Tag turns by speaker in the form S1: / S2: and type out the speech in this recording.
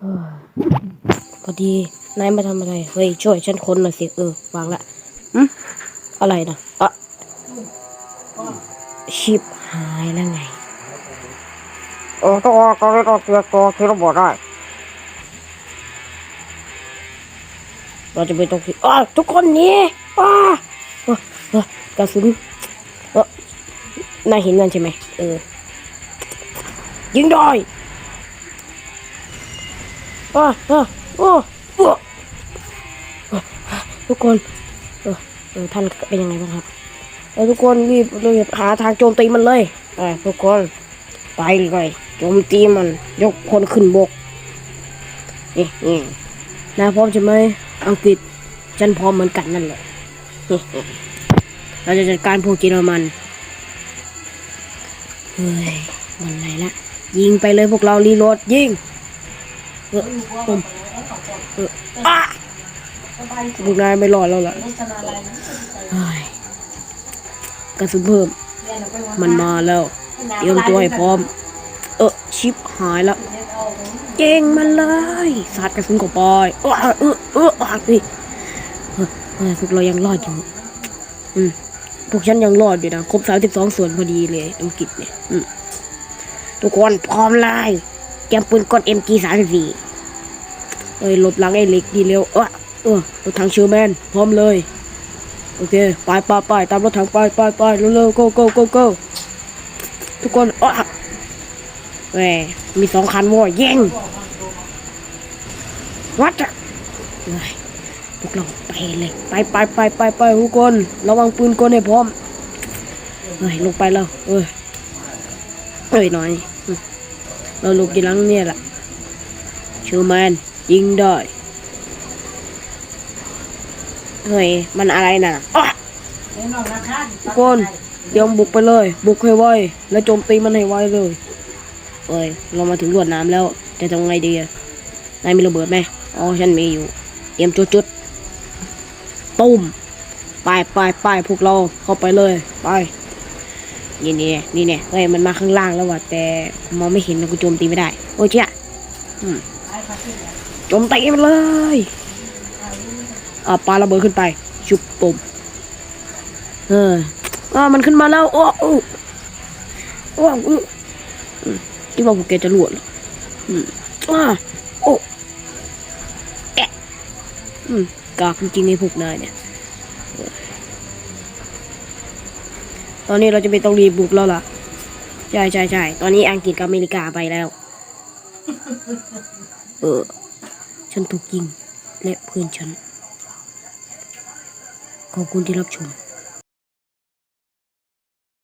S1: เฮ้ยพอดีนายมาทำอะไร เฮ้ย ช่วยฉันค้นหน่อยสิ เออ วางละอืมอะไรนะอะชิปหายแล้วไง
S2: เออต้องออกก็ไม่ต้องเตียตัวที่เราบอกได้
S1: เราจะไปตรงที่อ้าวทุกคนหนี่อ้าเออเออกระสุนเออนายเห็นนั่นใช่ไหมเออ ยิงได้อ้า อ้าโอ้โอ้ทุกคนเออเออท่านเป็นยังไงบ้างครับเออทุกคนรีบรีบหาทางโจมตีมันเลยเออทุกคนไปเลยโจมตีมัน ยกพลขึ้นบกนี่นี่นายพร้อมใช่ไหมอังกฤษฉันพร้อมเหมือนกันนั่นแหละเราจะจัดการพวกเยอรมันเฮ้ยมันไรละยิงไปเลยพวกเรารีโหลดยิง เออปุ่มเอออ้าพวกนายไม่รอดแล้วล่ะเฮ้ยกระสุนเพิ่ม มันมาแล้วเตรียมตัวให้พร้อม เออชิปหายล้วเก่งมันเลยสาดกระสุนเข้าไปออเออเออเออเฮ้ยเออพวกเรายังรอดอยู่อืมพวกฉันยังรอดอยู่นะครบสามสิบสองส่วนพอดีเลยอังกฤษเนี่ยอืมทุกคนพร้อมเลยเตรียมปืนกด MG สามสิบสี่ เอ้ยลบหลังไอ้เหล็กดีเร็วเออเออรถถังเชอร์แมนพร้อมเลย โอเคไปไปไปตามรถถังไปไปไปเร็วๆ go go go go ทุกคนเออแหมมีสองคันโว้ยยิงวัดอะเฮ้ยพวกเราไปเลย ไปไปไปไปไปทุกคนระวังปืนกลให้พร้อมเฮ้ยลงไปแล้วเอ้ยเอ้ยหน่อย เราลบอยู่หลังเนี่ยแหละเชอร์แมน ยิงได้เฮ้ยมันอะไรน่ะอ้อทุกคนเดี๋ยวบุกไปเลย บุกให้ไวและโจมตีมันให้ไวเลยเอ้ยเรามาถึงลวดน้ำแล้ว จะทำไงดีอะนายมีระเบิดไหมอ๋อฉันมีอยู่เตรียมจุดจุดๆตุ้มไปไปไปพวกเราเข้าไปเลยไปนี่นี่นี่เนี่ยเฮ้ยมันมาข้างล่างแล้วว่ะแต่มองไม่เห็นนะกูโจมตีไม่ได้ โอ้ยเจ้าอืมโจมตีมันเลยอ่าปลาระเบิดขึ้นไป ชุบปุ่มเอออ่ามันขึ้นมาแล้วโอ้โอ้โอ้อืออืมคิดว่าพวกแกจะรวดอืมอ่าโอ้แอะอืมกากจริงๆในพวกนายเนี่ยตอนนี้เราจะไม่ต้องรีบบุกแล้วล่ะ ใช่ใช่ใช่ตอนนี้อังกฤษกับอเมริกาไปแล้ว เออ ฉันถูกยิงและเพื่อนฉัน ขอบคุณที่รับชม